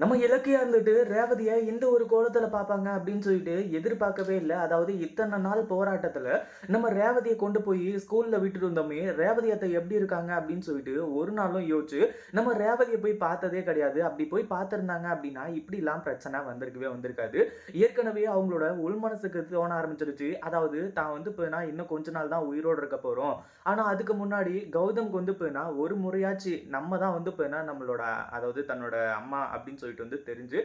நம்ம இலக்கியா இருந்துட்டு ரேவதியை இந்த ஒரு கோலத்தில் பார்ப்பாங்க அப்படின்னு சொல்லிட்டு எதிர்பார்க்கவே இல்லை. அதாவது இத்தனை நாள் போராட்டத்தில் நம்ம ரேவதியை கொண்டு போய் ஸ்கூலில் விட்டுட்டு வந்தோமே ரேவதி அத்தை எப்படி இருக்காங்க அப்படின்னு சொல்லிட்டு ஒரு நாளும் யோசிச்சு நம்ம ரேவதியை போய் பார்த்ததே கிடையாது. அப்படி போய் பார்த்துருந்தாங்க அப்படின்னா இப்படிலாம் பிரச்சனை வந்திருக்கவே வந்திருக்காது. ஏற்கனவே அவங்களோட உள் மனசுக்கு தோண ஆரம்பிச்சிருச்சு. அதாவது தான் வந்து போனா இன்னும் கொஞ்ச நாள் தான் உயிரோடு இருக்க போகிறோம் ஆனால் அதுக்கு முன்னாடி கௌதம்க்கு வந்து போனா ஒரு முறையாச்சு நம்ம தான் வந்து போனா நம்மளோட அதாவது தன்னோட அம்மா அப்படின்னு சொல்லிட்டு வந்து தெரிஞ்சு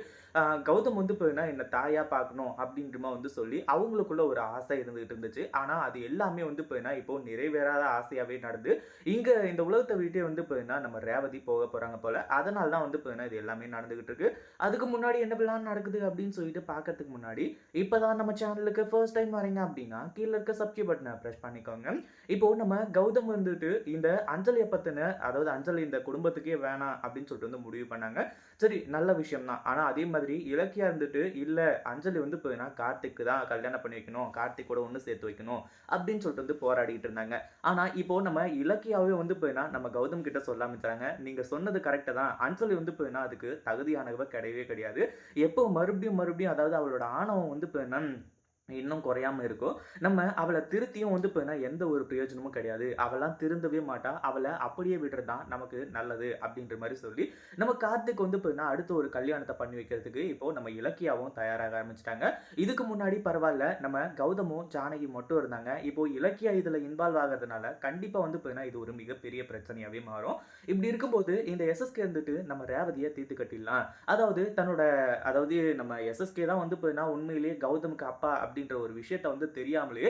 கௌதம் வந்து போயினா என்னை தாயாக பார்க்கணும் அப்படின்றமா வந்து சொல்லி அவங்களுக்குள்ள ஒரு ஆசை இருந்துகிட்டு இருந்துச்சு. ஆனால் அது எல்லாமே வந்து போயினா இப்போ நிறைவேறாத ஆசையாகவே நடந்து இங்கே இந்த உலகத்தை விட்டே வந்து போயினா நம்ம ரேவதி போக போகிறாங்க போல் அதனால தான் வந்து போயினா இது எல்லாமே நடந்துகிட்டு இருக்கு. அதுக்கு முன்னாடி என்ன பிளான் நடக்குது அப்படின்னு சொல்லிட்டு பார்க்கறதுக்கு முன்னாடி இப்போ தான் நம்ம சேனலுக்கு ஃபர்ஸ்ட் டைம் வரீங்க அப்படின்னா கீழே இருக்க சப்ஸ்கிரைப் பட்டனை ப்ரெஸ் பண்ணிக்கோங்க. இப்போ நம்ம கௌதம் வந்துட்டு இந்த அஞ்சலியை பற்றின அதாவது அஞ்சலி இந்த குடும்பத்துக்கே வேணாம் அப்படின்னு சொல்லிட்டு வந்து முடிவு பண்ணாங்க. சரி நல்ல விஷயம் தான் ஆனால் அதே மாதிரி இலக்கியா இருந்துட்டு இல்லை அஞ்சலி வந்து போயினா கார்த்திக்கு தான் கல்யாணம் பண்ணி வைக்கணும் கார்த்திக் கூட ஒன்று சேர்த்து வைக்கணும் அப்படின்னு சொல்லிட்டு வந்து போராடிட்டு இருந்தாங்க. ஆனால் இப்போ நம்ம இலக்கியாவே வந்து போயினா நம்ம கௌதம் கிட்ட சொல்ல ஆரம்பிச்சாங்க. நீங்கள் சொன்னது கரெக்டாக தான். அஞ்சலி வந்து போயினா அதுக்கு தகுதியானவ கிடையவே கிடையாது. எப்போ மறுபடியும் மறுபடியும் அதாவது அவளோட ஆணவம் வந்து போயினா இன்னும் குறையாம இருக்கும் நம்ம அவளை திருத்தியும் வந்து இப்போ எந்த ஒரு பிரயோஜனமும் கிடையாது. அவளாம் திருந்தவே மாட்டா. அவளை அப்படியே விடுறது தான் நமக்கு நல்லது அப்படின்ற மாதிரி சொல்லி நம்ம கார்த்திக் வந்து இப்போ அடுத்த ஒரு கல்யாணத்தை பண்ணி வைக்கிறதுக்கு இப்போ நம்ம இலக்கியாவும் தயாராக ஆரம்பிச்சிட்டாங்க. இதுக்கு முன்னாடி பரவாயில்ல நம்ம கௌதமும் ஜானகி மட்டும் இருந்தாங்க. இப்போ இலக்கியா இதில் இன்வால்வ் ஆகிறதுனால கண்டிப்பாக வந்து இப்போ இது ஒரு மிகப்பெரிய பிரச்சனையாகவே மாறும். இப்படி இருக்கும்போது இந்த எஸ்எஸ்கே இருந்துட்டு நம்ம ரேவதியை தீர்த்து கட்டிடலாம். அதாவது தன்னோட அதாவது நம்ம எஸ்எஸ்கே தான் வந்து இப்போ உண்மையிலேயே கௌதமுக்கு அப்பா அப்படின்ற ஒரு விஷயத்த வந்து தெரியாமலே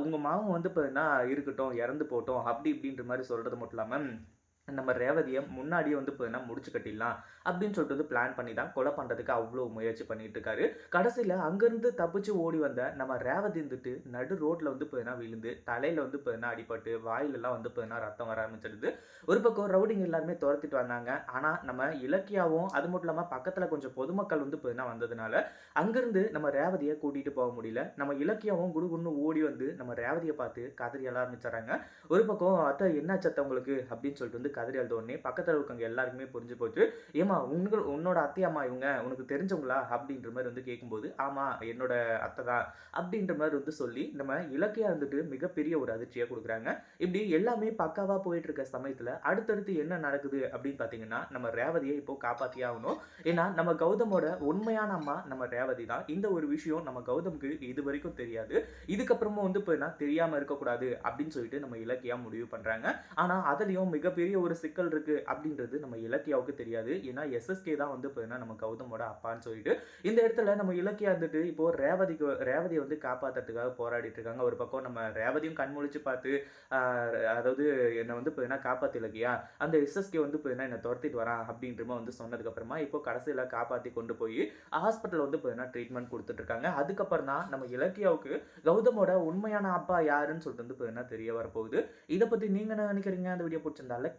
உங்கள் மாமன் வந்து போயினா இருக்கட்டும் இறந்து போட்டோம் அப்படி இப்படின்ற மாதிரி சொல்கிறது மட்டும் இல்லாமல் நம்ம ரேவதியை முன்னாடியே வந்து போயினா முடிச்சு கட்டிடலாம் அப்படின்னு சொல்லிட்டு வந்து பிளான் பண்ணி தான் கொலை பண்ணுறதுக்கு அவ்வளோ முயற்சி பண்ணிட்டு இருக்காரு. கடைசியில் அங்கேருந்து தப்பிச்சு ஓடி வந்த நம்ம ரேவதி இருந்துட்டு நடு ரோட்டில் வந்து போயினா விழுந்து தலையில் வந்து போயினா அடிபட்டு வாயிலெல்லாம் வந்து போயினா ரத்தம் வர ஆரம்பிச்சிடுது ஒரு பக்கம் ரவுடிங் எல்லாருமே துரத்திட்டு வந்தாங்க. ஆனால் நம்ம இலக்கியாவும் அது மட்டும் இல்லாமல் பக்கத்தில் கொஞ்சம் பொதுமக்கள் வந்து போயினா வந்ததுனால அங்கேருந்து நம்ம ரேவதியை கூட்டிகிட்டு போக முடியல. நம்ம இலக்கியாவும் குடுகுன்னு ஓடி வந்து நம்ம ரேவதியை பார்த்து கதறி எல்லாம் ஆரம்பிச்சிடறாங்க ஒரு பக்கம் அத்தை என்ன சத்த உங்களுக்கு? அப்படின்னு சொல்லிட்டு வந்து கதறி அழுதோடனே பக்கத்தில் இருக்கவங்க எல்லாருக்குமே புரிஞ்சு போச்சு. ஏமா உங்க உன்னோட அத்தையாம்மா இவங்க உனக்கு தெரிஞ்சவங்களா? அப்படின்ற மாதிரி வந்து கேட்கும்போது ஆமாம் என்னோட அத்தை தான் அப்படின்ற மாதிரி வந்து சொல்லி நம்ம இலக்கியா இருந்துட்டு மிகப்பெரிய ஒரு அதிர்ச்சியை கொடுக்குறாங்க. இப்படி எல்லாமே பக்காவாக போயிட்டு இருக்க சமயத்தில் அடுத்தடுத்து என்ன நடக்குது அப்படின்னு பார்த்தீங்கன்னா நம்ம ரேவதியை இப்போ காப்பாற்றியே ஆகணும். ஏன்னா நம்ம கௌதமோட உண்மையான அம்மா நம்ம ரேவதி தான். இந்த ஒரு விஷயம் நம்ம கௌதமுக்கு இது வரைக்கும் தெரியாது. இதுக்கப்புறமும் வந்து இப்போ என்ன தெரியாமல் இருக்கக்கூடாது அப்படின்னு சொல்லிட்டு நம்ம இலக்கியா முடிவு பண்ணுறாங்க ஆனால் அதுலேயும் மிகப்பெரிய ஒரு சிக்கல் இருக்குது அப்படின்றது நம்ம இலக்கியாவுக்கு தெரியாது. ஏன்னா எஸ்எஸ்கே தான் வந்து பார்த்தீங்கன்னா நம்ம கௌதமோட அப்பான்னு சொல்லிட்டு இந்த இடத்துல நம்ம இலக்கியா வந்துட்டு இப்போ ரேவதிக்கு ரேவதியை வந்து காப்பாற்றுறதுக்காக போராடிட்டு இருக்காங்க. ஒரு பக்கம் நம்ம ரேவதியும் கண்முழிச்சு பார்த்து அதாவது என்னை வந்து பார்த்தீங்கன்னா என்ன காப்பாற்று இலக்கியா? அந்த எஸ்எஸ்கே வந்து பார்த்தீங்கன்னா என்னை துரத்திட்டு வரான் அப்படின்றமா வந்து சொன்னதுக்கப்புறமா இப்போ கடைசியில் காப்பாற்றி கொண்டு போய் ஹாஸ்பிட்டல் வந்து பார்த்தீங்கன்னா ட்ரீட்மெண்ட் கொடுத்துட்டு இருக்காங்க. அதுக்கப்புறம் தான் நம்ம இலக்கியாவுக்கு கௌதமோட உண்மையான அப்பா யாருன்னு சொல்லிட்டு வந்து பார்த்தீங்கன்னா தெரிய வரப்போகுது. இதை பற்றி நீங்கள் என்ன நினைக்கிறீங்க? அந்த வீடியோ பிடிச்சிருந்தா லைக்